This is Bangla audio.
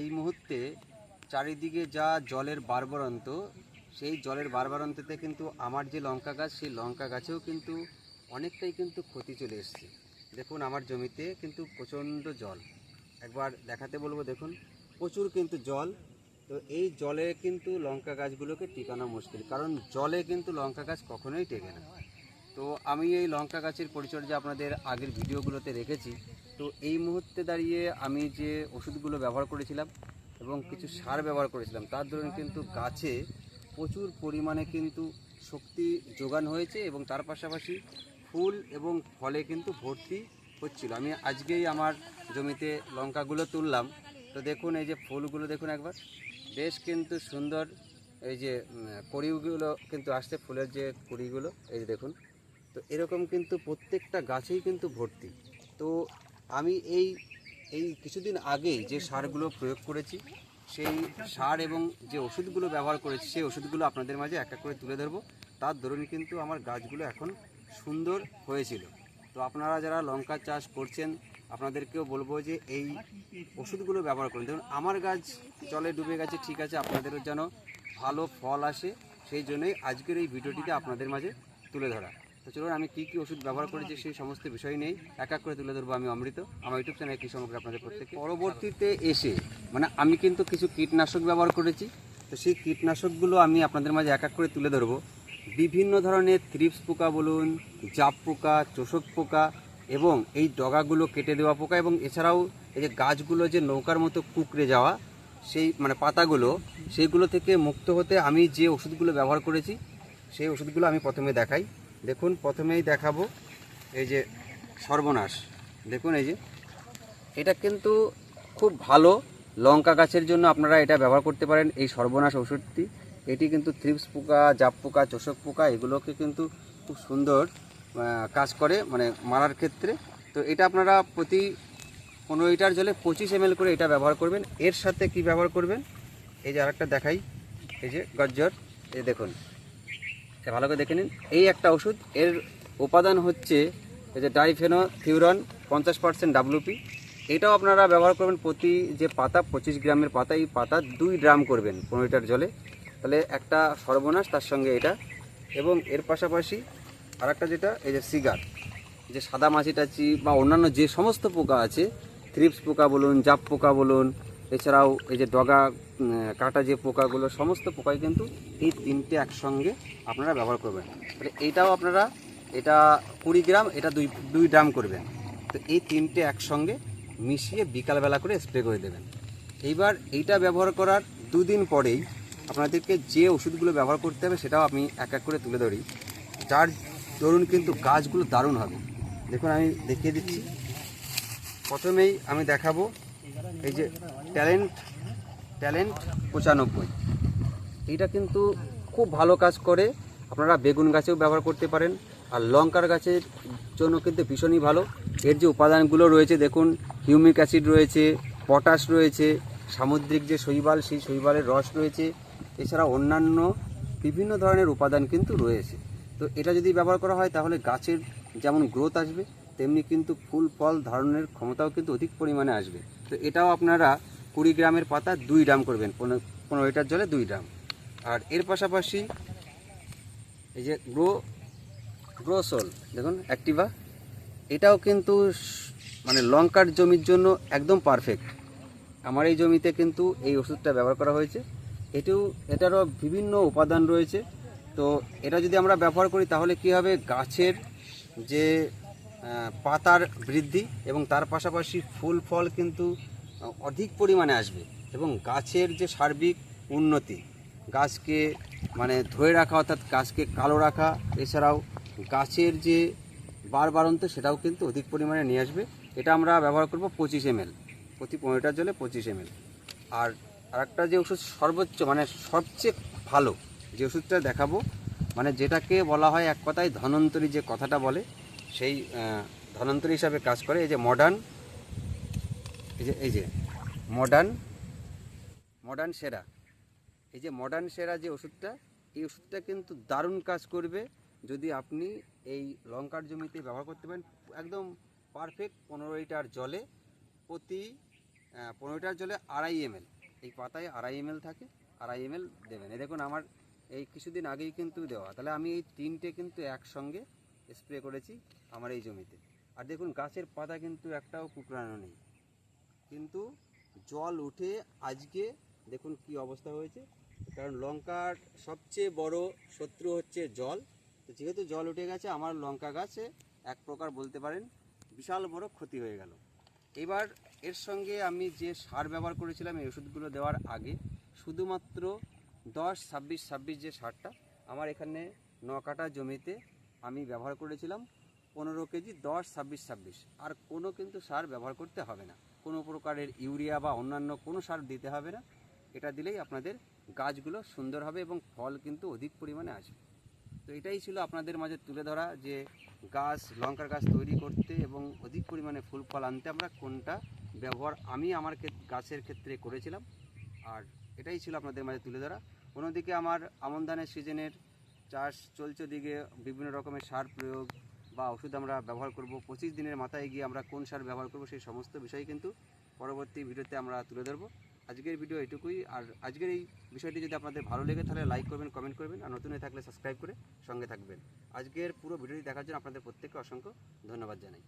এই মুহূর্তে চারিদিকে যা জলের বারবারন্ত, সেই জলের বারবারন্ততে কিন্তু আমার যে লঙ্কা গাছ, সেই লঙ্কা গাছেও কিন্তু অনেকটাই কিন্তু ক্ষতি চলে এসছে। দেখুন আমার জমিতে কিন্তু প্রচণ্ড জল। একবার দেখাতে বলব, দেখুন, প্রচুর কিন্তু জল। তো এই জলে কিন্তু লঙ্কা গাছগুলোকে টিকানো মুশকিল, কারণ জলে কিন্তু লঙ্কা গাছ কখনোই টেকে না। তো আমি এই লঙ্কা গাছের পরিচর্যা আপনাদের আগের ভিডিওগুলোতে রেখেছি। তো এই মুহূর্তে দাঁড়িয়ে আমি যে ওষুধগুলো ব্যবহার করেছিলাম এবং কিছু সার ব্যবহার করেছিলাম, তার দরুন কিন্তু গাছে প্রচুর পরিমাণে কিন্তু শক্তি যোগান হয়েছে এবং তার পাশাপাশি ফুল এবং ফলে কিন্তু ভর্তি হচ্ছিল। আমি আজকেই আমার জমিতে লঙ্কাগুলো তুললাম। তো দেখুন, এই যে ফুলগুলো দেখুন একবার। বেশ কিন্তু সুন্দর এই যে কড়িগুলো কিন্তু আসছে, ফুলের যে কুড়িগুলো, এই যে দেখুন। তো এরকম কিন্তু প্রত্যেকটা গাছেই কিন্তু ভর্তি। তো আমি এই এই কিছুদিন আগেই যে সারগুলো প্রয়োগ করেছি, সেই সার এবং যে ওষুধগুলো ব্যবহার করেছি, সেই ওষুধগুলো আপনাদের মাঝে এক এক করে তুলে ধরবো। তার দরুন কিন্তু আমার গাছগুলো এখন সুন্দর হয়েছিল। তো আপনারা যারা লঙ্কা চাষ করছেন, আপনাদেরকেও বলব যে এই ওষুধগুলো ব্যবহার করুন। দেখুন আমার গাছ জলে ডুবে গেছে, ঠিক আছে, আপনাদেরও যেন ভালো ফল আসে, সেই জন্যই আজকের এই ভিডিওটিতে আপনাদের মাঝে তুলে ধরা। তো চলুন, আমি কী কী ওষুধ ব্যবহার করেছি সেই সমস্ত বিষয় নেই এক এক করে তুলে ধরবো আমি অমৃত, আমার ইউটিউব চ্যানেল কী সমগ্র আপনাদের প্রত্যেকে পরবর্তীতে এসে মানে আমি কিন্তু কিছু কীটনাশক ব্যবহার করেছি, তো সেই কীটনাশকগুলো আমি আপনাদের মাঝে এক এক করে তুলে ধরবো। বিভিন্ন ধরনের থ্রিপস পোকা বলুন জাপ পোকা, চোষক পোকা এবং এই ডগাগুলো কেটে দেওয়া পোকা এবং এছাড়াও এই যে গাছগুলো যে নৌকার মতো কুকড়ে যাওয়া, সেই মানে পাতাগুলো, সেইগুলো থেকে মুক্ত হতে আমি যে ওষুধগুলো ব্যবহার করেছি, সেই ওষুধগুলো আমি প্রথমে দেখাই। দেখুন, প্রথমেই দেখাবো এই যে সর্বনাশ। দেখুন এই যে, এটা কিন্তু খুব ভালো লঙ্কা গাছের জন্য আপনারা এটা ব্যবহার করতে পারেন, এই সর্বনাশ ওষুধটি এটি কিন্তু থ্রিপস পোকা জাপ পোকা, চোষক পোকা, এগুলোকে কিন্তু খুব সুন্দর কাজ করে মানে মারার ক্ষেত্রে। তো এটা আপনারা প্রতি পনেরো লিটার জলে পঁচিশ এম করে এটা ব্যবহার করবেন। এর সাথে কি ব্যবহার করবেন? এই যে আরেকটা দেখাই। এই যে গজ্জর, এই দেখুন। ভালো করে দেখে নিন। এই একটা ওষুধ, এর উপাদান হচ্ছে এই যে ডাইফেনো থিউরন পঞ্চাশ পার্সেন্ট ডাব্লুপি এটাও আপনারা ব্যবহার করবেন প্রতি যে পাতা, পঁচিশ গ্রামের পাতা, এই পাতা দুই ড্রাম করবেন পনেরো লিটার জলে। তাহলে একটা সর্বনাশ, তার সঙ্গে এটা। এবং এর পাশাপাশি আর একটা যেটা, এই যে সিগার। যে সাদা মাছি টাচি বা অন্যান্য যে সমস্ত পোকা আছে থ্রিপস পোকা বলুন, জাপ পোকা বলুন এছাড়াও এই যে ডগা কাটা যে পোকাগুলো, সমস্ত পোকাই কিন্তু এই তিনটে একসঙ্গে আপনারা ব্যবহার করবেন। তাহলে এইটাও আপনারা, এটা কুড়ি গ্রাম, এটা দুই দুই গ্রাম করবেন। তো এই তিনটে একসঙ্গে মিশিয়ে বিকালবেলা করে স্প্রে করে দেবেন। এইবার এইটা ব্যবহার করার দুদিন পরেই আপনাদেরকে যে ওষুধগুলো ব্যবহার করতে হবে সেটাও আমি এক এক করে তুলে ধরি। যার ধরুন কিন্তু গাছগুলো দারুণ হবে। দেখুন, আমি দেখিয়ে দিচ্ছি। প্রথমেই আমি দেখাবো এই যে ট্যালেন্ট ট্যালেন্ট পঁচানব্বই। এইটা কিন্তু খুব ভালো কাজ করে। আপনারা বেগুন গাছেও ব্যবহার করতে পারেন। আর লঙ্কার গাছের জন্য কিন্তু ভীষণই ভালো। এর যে উপাদানগুলো রয়েছে, দেখুন, হিউমিক অ্যাসিড রয়েছে, পটাশ রয়েছে, সামুদ্রিক যে শৈবাল, সেই শৈবালের রস রয়েছে। এছাড়া অন্যান্য বিভিন্ন ধরনের উপাদান কিন্তু রয়েছে। তো এটা যদি ব্যবহার করা হয়, তাহলে গাছের যেমন গ্রোথ আসবে, তেমনি কিন্তু ফুল, ফল ধারণের ক্ষমতাও কিন্তু অধিক পরিমাণে আসবে। তো এটাও আপনারা কুড়ি গ্রামের পাতা দুই ড্রাম করবেন, পনেরো লিটার জলে দুই ড্রাম। আর এর পাশাপাশি এই যে গ্রো গ্রোসোল দেখুন, অ্যাক্টিভা, এটাও কিন্তু মানে লঙ্কার জমির জন্য একদম পারফেক্ট। আমার এই জমিতে কিন্তু এই ওষুধটা ব্যবহার করা হয়েছে। এটিও, এটারও বিভিন্ন উপাদান রয়েছে। তো এটা যদি আমরা ব্যবহার করি, তাহলে কি হবে? গাছের যে পাতার বৃদ্ধি এবং তার পাশাপাশি ফুল, ফল কিন্তু অধিক পরিমাণে আসবে এবং গাছের যে সার্বিক উন্নতি, গাছকে মানে ধরে রাখা অর্থাৎ গাছকে কালো রাখা, এছাড়াও গাছের যে বারবারন্ত সেটাও কিন্তু অধিক পরিমাণে নিয়ে আসবে। এটা আমরা ব্যবহার করব পঁচিশ এম প্রতি পনেরোটার জলে পঁচিশ এম আর আরেকটা যে ওষুধ সর্বোচ্চ মানে সবচেয়ে ভালো যে ওষুধটা দেখাবো মানে যেটাকে বলা হয় এক কথায় ধনন্তরী যে কথাটা বলে সেই ধনন্তরী হিসাবে কাজ করে। এই যে মডার্ন এই যে এই যে মডার্ন মডার্ন সেরা। এই যে মডার্ন সেরা যে ওষুধটা, এই ওষুধটা কিন্তু দারুণ কাজ করবে যদি আপনি এই লঙ্কার জমিতে ব্যবহার করতে পারেন। একদম পারফেক্ট পনেরো লিটার জলে প্রতি পনেরোটার জলে আড়াই এম এই পাতায় আড়াই এম থাকে, আড়াই এম দেবেন। এই দেখুন, আমার এই কিছুদিন আগেই কিন্তু দেওয়া। তাহলে আমি এই তিনটে কিন্তু একসঙ্গে স্প্রে করেছি আমার এই জমিতে। আর দেখুন, গাছের পাতা কিন্তু একটাও কুকড়ানো নেই। কিন্তু জল উঠে আজকে দেখুন কি অবস্থা হয়েছে। কারণ লঙ্কার সবচেয়ে বড় শত্রু হচ্ছে জল। তো যেহেতু জল উঠে গেছে, আমার লঙ্কা গাছে এক প্রকার বলতে পারেন বিশাল বড় ক্ষতি হয়ে গেল। এবার এর সঙ্গে আমি যে সার ব্যবহার করেছিলাম, এই ওষুধগুলো দেওয়ার আগে শুধুমাত্র দশ, ছাব্বিশ ছাব্বিশ যে সারটা, আমার এখানে ন কাটা জমিতে আমি ব্যবহার করেছিলাম পনেরো কেজি দশ, ছাব্বিশ ছাব্বিশ। আর কোনো কিন্তু সার ব্যবহার করতে হবে না। কোনো প্রকারের ইউরিয়া বা অন্যান্য কোনো সার দিতে হবে না। এটা দিলেই আপনাদের গাছগুলো সুন্দর হবে এবং ফল কিন্তু অধিক পরিমাণে আসবে। তো এটাই ছিল আপনাদের মাঝে তুলে ধরা যে গাছ, লঙ্কার গাছ তৈরি করতে এবং অধিক পরিমাণে ফুল ফল আনতে আমরা কোনটা ব্যবহার আমি আমার গাছের ক্ষেত্রে করেছিলাম। আর এটাই ছিল আপনাদের মাঝে তুলে ধরা। অন্যদিকে আমার আমন ধানের সিজনের চাষ চলছে দিকে বিভিন্ন রকমের সার প্রয়োগ বা ওষুধ আমরা ব্যবহার করব। পঁচিশ দিনের মাথায় গিয়ে আমরা কোন সার ব্যবহার করব সেই সমস্ত বিষয় কিন্তু পরবর্তী ভিডিওতে আমরা তুলে ধরবো। আজকের ভিডিও এটুকুই। আর আজকের এই বিষয়টি যদি আপনাদের ভালো লেগে তাহলে লাইক করবেন কমেন্ট করবেন। আর নতুন হয়ে থাকলে সাবস্ক্রাইব করে সঙ্গে থাকবেন। আজকের পুরো ভিডিওটি দেখার জন্য আপনাদের প্রত্যেককে অসংখ্য ধন্যবাদ জানাই।